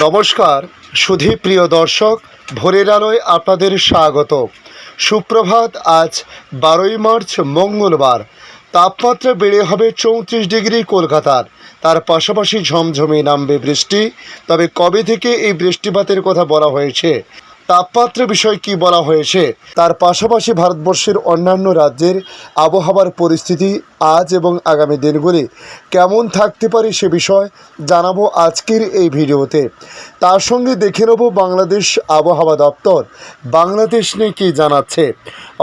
নমস্কার, সুধী প্রিয় দর্শক, ভোরের আলোয় আপনাদের স্বাগত। সুপ্রভাত, আজ বারোই মার্চ, মঙ্গলবার। তাপমাত্রা বেড়ে হবে চৌত্রিশ ডিগ্রি কলকাতার। তার পাশাপাশি ঝমঝমে নামবে বৃষ্টি। তবে কবে থেকে এই বৃষ্টিপাতের কথা বলা হয়েছে? তাপমাত্রা বিষয় কি বলা হয়েছে? তার পাশাপাশি ভারতবর্ষের অন্যান্য রাজ্যের আবহাওয়ার পরিস্থিতি আজ এবং আগামী দিনগুলি কেমন থাকতে পারে সে বিষয় জানাব আজকের এই ভিডিওতে। তার সঙ্গে দেখে নেব বাংলাদেশ আবহাওয়া দপ্তর। বাংলাদেশ নিয়ে কী জানাচ্ছে?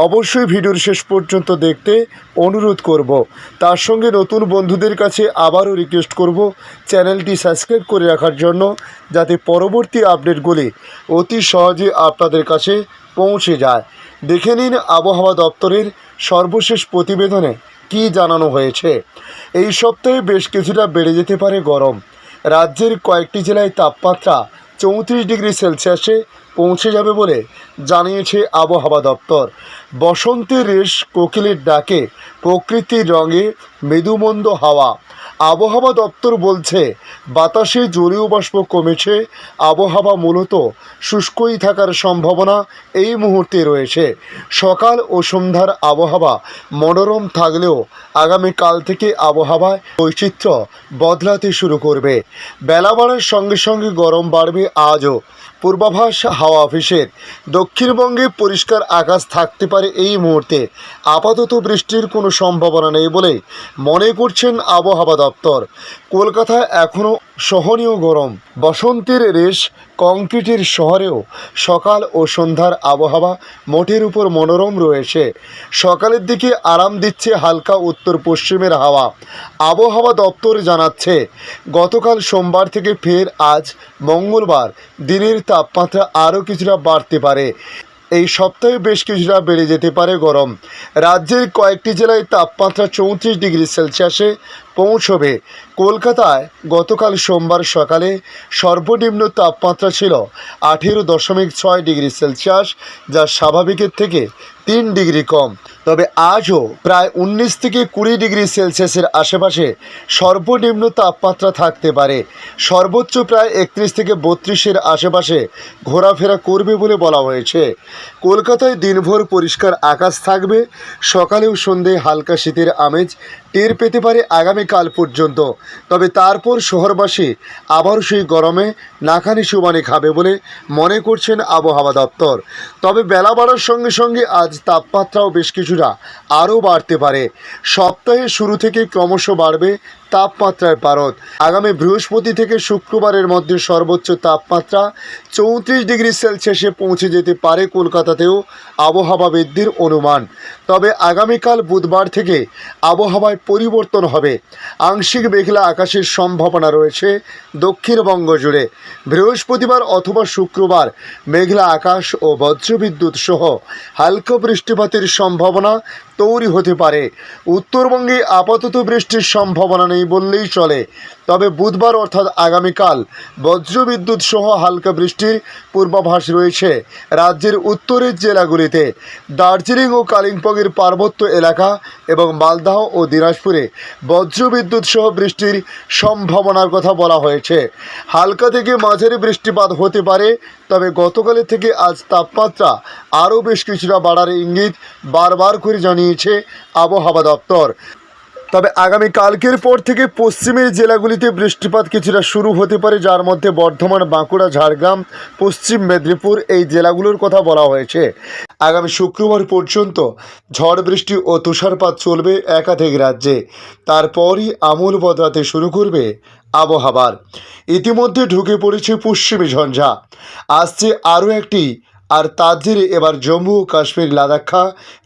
অবশ্যই ভিডিওর শেষ পর্যন্ত দেখতে অনুরোধ করব। তার সঙ্গে নতুন বন্ধুদের কাছে আবারও রিকোয়েস্ট করব চ্যানেলটি সাবস্ক্রাইব করে রাখার জন্য যাতে পরবর্তী আপডেটগুলি অতি সহজে আপনাদের কাছে পৌঁছে যায়। দেখে নিন আবহাওয়া দপ্তরের সর্বশেষ প্রতিবেদনে কী জানানো হয়েছে। এই সপ্তাহে বেশ কিছুটা বেড়ে যেতে পারে গরম। রাজ্যের কয়েকটি জেলায় তাপমাত্রা চৌত্রিশ ডিগ্রি সেলসিয়াসে পৌঁছে যাবে বলে জানিয়েছে আবহাওয়া দপ্তর। বসন্তের রেশ কোকিলের ডাকে প্রকৃতির রঙে মৃদুমন্দ হাওয়া। আবহাওয়া দপ্তর বলছে, বাতাসে জলীয় বাষ্প কমেছে। আবহাওয়া মূলত শুষ্কই থাকার সম্ভাবনা এই মুহূর্তে রয়েছে। সকাল ও সন্ধ্যার আবহাওয়া মনোরম থাকলেও আগামীকাল থেকে আবহাওয়ায় বৈচিত্র্য বদলাতে শুরু করবে। বেলা বাড়ার সঙ্গে সঙ্গে গরম বাড়বে আজও। পূর্বাভাস হাওয়া অফিসের দক্ষিণবঙ্গে পরিষ্কার আকাশ থাকতে পারে এই মুহূর্তে। আপাতত বৃষ্টির কোনো সম্ভাবনা নেই বলে মনে করছেন আবহাওয়া দপ্তর। কলকাতায় এখনও সহনীয় গরম। বসন্তের রেশ কংক্রিটের শহরেও সকাল ও সন্ধ্যার আবহাওয়া মোটের উপর মনোরম রয়েছে। সকালের দিকে আরাম দিচ্ছে হালকা উত্তর পশ্চিমের হাওয়া। আবহাওয়া দপ্তর জানাচ্ছে, গতকাল সোমবার থেকে ফের আজ মঙ্গলবার দিনের তাপমাত্রা আরও কিছুটা বাড়তে পারে। এই সপ্তাহে বেশ কিছুটা বেড়ে যেতে পারে গরম। রাজ্যের কয়েকটি জেলায় তাপমাত্রা চৌত্রিশ ডিগ্রি সেলসিয়াসে পৌঁছবে। কলকাতায় গতকাল সোমবার সকালে সর্বনিম্ন তাপমাত্রা ছিল আঠেরো দশমিক ছয় ডিগ্রি সেলসিয়াস, যা স্বাভাবিকের থেকে তিন ডিগ্রি কম। তবে আজও প্রায় উনিশ থেকে কুড়ি ডিগ্রি সেলসিয়াসের আশেপাশে সর্বনিম্ন তাপমাত্রা থাকতে পারে। সর্বোচ্চ প্রায় একত্রিশ থেকে বত্রিশের আশেপাশে ঘোরাফেরা করবে বলে বলা হয়েছে। কলকাতায় দিনভর পরিষ্কার আকাশ থাকবে। সকালেও সন্ধ্যে হালকা শীতের আমেজ টের পেতে পারে আগামীকাল পর্যন্ত। তবে তারপর শহরবাসী আবারও সেই গরমে নাকানি সুবানি খাবে বলে মনে করছেন আবহাওয়া দপ্তর। তবে বেলা বাড়ার সঙ্গে সঙ্গে আজ তাপমাত্রাও বেশ কিছুটা আরও বাড়তে পারে। সপ্তাহের শুরু থেকে ক্রমশ বাড়বে তাপমাত্রার পারদ। আগামী বৃহস্পতি থেকে শুক্রবারের মধ্যে সর্বোচ্চ তাপমাত্রা চৌত্রিশ ডিগ্রি সেলসিয়াসে পৌঁছে যেতে পারে কলকাতাতেও আবহাওয়াবিদদের অনুমান। তবে আগামীকাল বুধবার থেকে আবহাওয়ায় পরিবর্তন হবে। আংশিক মেঘলা আকাশের সম্ভাবনা রয়েছে দক্ষিণবঙ্গ জুড়ে। বৃহস্পতিবার অথবা শুক্রবার মেঘলা আকাশ ও বজ্রবিদ্যুৎ সহ হালকা বৃষ্টিপাতের সম্ভাবনা তৈরি হতে পারে। উত্তরবঙ্গে আপাতত বৃষ্টির সম্ভাবনা নেই বললেই চলে। তবে বুধবার অর্থাৎ আগামীকাল বজ্রবিদ্যুৎ সহ হালকা বৃষ্টির পূর্বাভাস রয়েছে। রাজ্যের উত্তরের জেলাগুলিতে দার্জিলিং ও কালিম্পংয়ের পার্বত্য এলাকা এবং মালদাহ ও দিনাজপুরে বজ্রবিদ্যুৎ সহ বৃষ্টির সম্ভাবনার কথা বলা হয়েছে। হালকা থেকে মাঝারি বৃষ্টিপাত হতে পারে, তবে গতকালের থেকে আজ তাপমাত্রা আরও বেশ কিছুটা বাড়ার ইঙ্গিত বারবার করে জানিয়েছে আবহাওয়া দপ্তর। তবে আগামী কালকের পর থেকে পশ্চিমের জেলাগুলিতে বৃষ্টিপাত কিছুটা শুরু হতে পারে, যার মধ্যে বর্ধমান, বাঁকুড়া, ঝাড়গ্রাম, পশ্চিম মেদিনীপুর এই জেলাগুলোর কথা বলা হয়েছে। আগামী শুক্রবার পর্যন্ত ঝড় বৃষ্টি ও তুষারপাত চলবে একাধিক রাজ্যে। তারপরই আমূল বদলাতে শুরু করবে আবহাওয়ার। ইতিমধ্যে ঢুকে পড়েছে পশ্চিমী ঝঞ্ঝা। আসছে আরও একটি, আর তার জেরে এবার জম্মু ও কাশ্মীর, লাদাখা,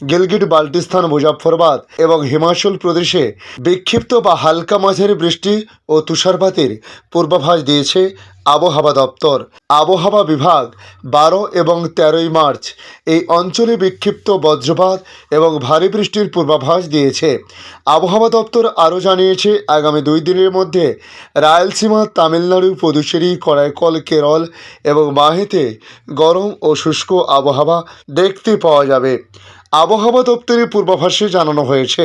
গিলগিট, বাল্টিস্তান মুজাফরবাদ এবং হিমাচল প্রদেশে বিক্ষিপ্ত বা হালকা মাঝারি বৃষ্টি ও তুষারপাতের পূর্বাভাস দিয়েছে আবহাওয়া দপ্তর। আবহাওয়া বিভাগ, বারো এবং তেরোই মার্চ। এই অঞ্চলে বিক্ষিপ্ত বজ্রপাত এবং ভারী বৃষ্টির পূর্বাভাস দিয়েছে। আবহাওয়া দপ্তর আরও জানিয়েছে, আগামী দুই দিনের মধ্যে রায়লসীমা, তামিলনাড়ু, পুদুচেরি, করাইকল, কেরল এবং মাহেতে গরম ও শুষ্ক আবহাওয়া দেখতে পাওয়া যাবে। আবহাওয়া দপ্তরের পূর্বাভাসে জানানো হয়েছে,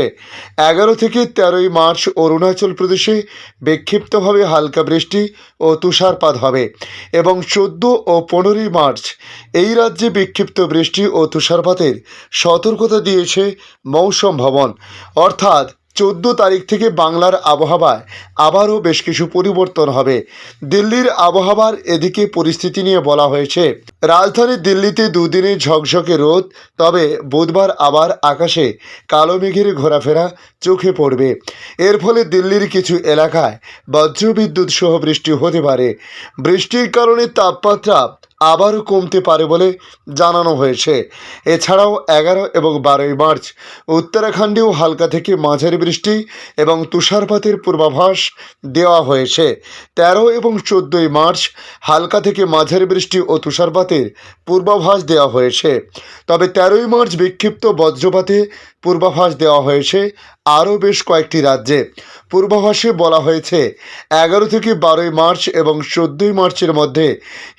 এগারো থেকে তেরোই মার্চ অরুণাচল প্রদেশে বিক্ষিপ্তভাবে হালকা বৃষ্টি ও তুষারপাত হবে এবং চোদ্দ ও পনেরোই মার্চ এই রাজ্যে বিক্ষিপ্ত বৃষ্টি ও তুষারপাতের সতর্কতা দিয়েছে মৌসম ভবন। অর্থাৎ চোদ্দ তারিখ থেকে বাংলার আবহাওয়ায় আবারও বেশ কিছু পরিবর্তন হবে। দিল্লির আবহাওয়ার এদিকে পরিস্থিতি নিয়ে বলা হয়েছে। রাজধানী দিল্লিতে দুদিনে ঝকঝকে রোদ, তবে বুধবার আবার আকাশে কালো মেঘের ঘোরাফেরা চোখে পড়বে। এর ফলে দিল্লির কিছু এলাকায় বজ্রবিদ্যুৎ সহ বৃষ্টি হতে পারে। বৃষ্টির কারণে তাপমাত্রা আবারও কমতে পারে বলে জানানো হয়েছে। এছাড়াও এগারো এবং বারোই মার্চ, উত্তরাখণ্ডেও হালকা থেকে মাঝারি বৃষ্টি এবং তুষারপাতের পূর্বাভাস দেওয়া হয়েছে। তেরো এবং চোদ্দোই মার্চ, হালকা থেকে মাঝারি বৃষ্টি ও তুষারপাতের পূর্বাভাস দেওয়া হয়েছে। তবে তেরোই মার্চ বিক্ষিপ্ত বজ্রপাতে পূর্বাভাস দেওয়া হয়েছে। আরও বেশ কয়েকটি রাজ্যে। পূর্বাভাসে বলা হয়েছে, এগারো থেকে বারোই মার্চ এবং চোদ্দোই মার্চের মধ্যে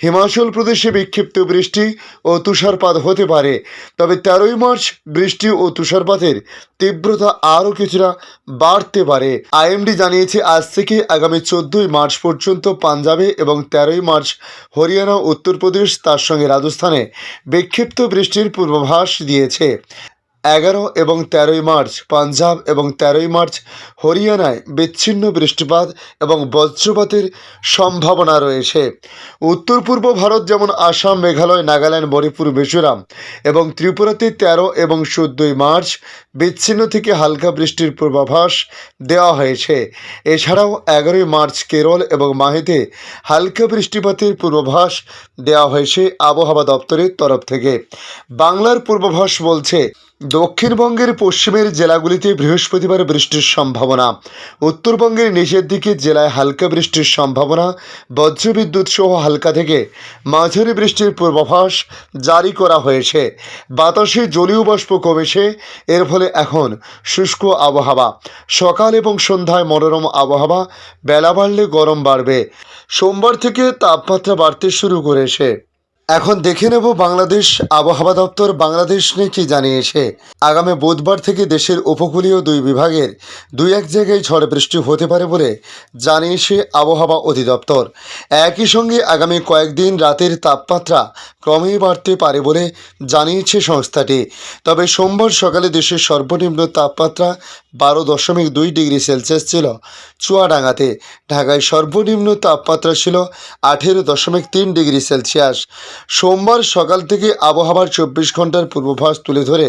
হিমাচল প্রদেশে বিক্ষিপ্ত বৃষ্টি ও তুষারপাত হতে পারে। তবে তেরোই মার্চ বৃষ্টি ও তুষারপাতের তীব্রতা আরও কিছুটা বাড়তে পারে। আইএমডি জানিয়েছে, আজ থেকে আগামী চোদ্দোই মার্চ পর্যন্ত পাঞ্জাবে এবং তেরোই মার্চ হরিয়ানা, উত্তরপ্রদেশ, তার সঙ্গে রাজস্থানে বিক্ষিপ্ত বৃষ্টির পূর্বাভাস দিয়েছে। এগারো এবং তেরোই মার্চ পাঞ্জাব এবং তেরোই মার্চ হরিয়ানায় বিচ্ছিন্ন বৃষ্টিপাত এবং বজ্রপাতের সম্ভাবনা রয়েছে। উত্তর পূর্ব ভারত যেমন আসাম, মেঘালয়, নাগাল্যান্ড, মণিপুর, মিজোরাম এবং ত্রিপুরাতে তেরো এবং চোদ্দোই মার্চ বিচ্ছিন্ন থেকে হালকা বৃষ্টির পূর্বাভাস দেওয়া হয়েছে। এছাড়াও এগারোই মার্চ কেরল এবং মাহেতে হালকা বৃষ্টিপাতের পূর্বাভাস দেওয়া হয়েছে আবহাওয়া দপ্তরের তরফ থেকে। বাংলার পূর্বাভাস বলছে দক্ষিণবঙ্গের পশ্চিমের জেলাগুলিতে বৃহস্পতিবার বৃষ্টির সম্ভাবনা। উত্তরবঙ্গের নিচের দিকে জেলায় হালকা বৃষ্টির সম্ভাবনা। বজ্রবিদ্যুৎ সহ হালকা থেকে মাঝারি বৃষ্টির পূর্বাভাস জারি করা হয়েছে। বাতাসে জলীয় বাষ্প কমেছে। এর ফলে এখন শুষ্ক আবহাওয়া। সকাল এবং সন্ধ্যায় মনোরম আবহাওয়া। বেলা বাড়লে গরম বাড়বে। সোমবার থেকে তাপমাত্রা বাড়তে শুরু করেছে। এখন দেখে নেব বাংলাদেশ আবহাওয়া দপ্তর বাংলাদেশ নিয়ে কি জানিয়েছে। আগামী বুধবার থেকে দেশের উপকূলীয় দুই বিভাগের দুই এক জায়গায় ঝড় বৃষ্টি হতে পারে বলে জানিয়েছে আবহাওয়া অধিদপ্তর। একই সঙ্গে আগামী কয়েকদিন রাতের তাপমাত্রা ক্রমেই বাড়তে পারে বলে জানিয়েছে সংস্থাটি। তবে সোমবার সকালে দেশের সর্বনিম্ন তাপমাত্রা বারো দশমিক দুই ডিগ্রি সেলসিয়াস ছিল। চুয়াডাঙ্গাতে ঢাকায় সর্বনিম্ন তাপমাত্রা ছিল আঠেরো দশমিক তিন ডিগ্রি সেলসিয়াস। সোমবার সকাল থেকে আবহাওয়ার চব্বিশ ঘণ্টার পূর্বাভাস তুলে ধরে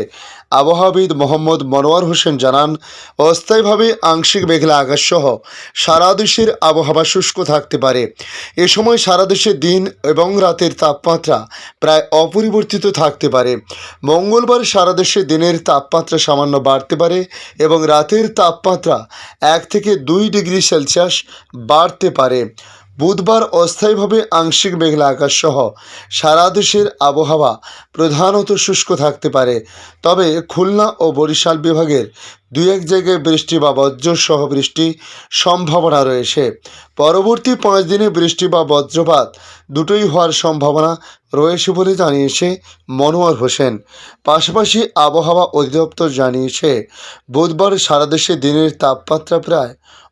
আবহাওয়াবিদ মোহাম্মদ মনোয়ার হোসেন জানান, অস্থায়ীভাবে আংশিক মেঘলা আকাশ সহ সারা দেশের আবহাওয়া শুষ্ক থাকতে পারে। এ সময় সারা দেশে দিন এবং রাতের তাপমাত্রা প্রায় অপরিবর্তিত থাকতে পারে। মঙ্গলবার সারা দেশে দিনের তাপমাত্রা সামান্য বাড়তে পারে এবং রাতের তাপমাত্রা এক থেকে দুই ডিগ্রি সেলসিয়াস বাড়তে পারে। বুধবার অস্থায়ীভাবে আংশিক মেঘলা আকাশ সহ সারা দেশের আবহাওয়া প্রধানত শুষ্ক থাকতে পারে। তবে খুলনা ও বরিশাল বিভাগের দুই এক জায়গায় বৃষ্টি বা বজ্রসহ বৃষ্টি সম্ভাবনা রয়েছে। পরবর্তী পাঁচ দিনে বৃষ্টি বা বজ্রপাত দুটোই হওয়ার সম্ভাবনা রয়েছে বলে জানিয়েছে মনোয়ার হোসেন। পাশাপাশি আবহাওয়া অধিদপ্তর জানিয়েছে, বুধবার সারা দেশে দিনের তাপমাত্রা প্রায়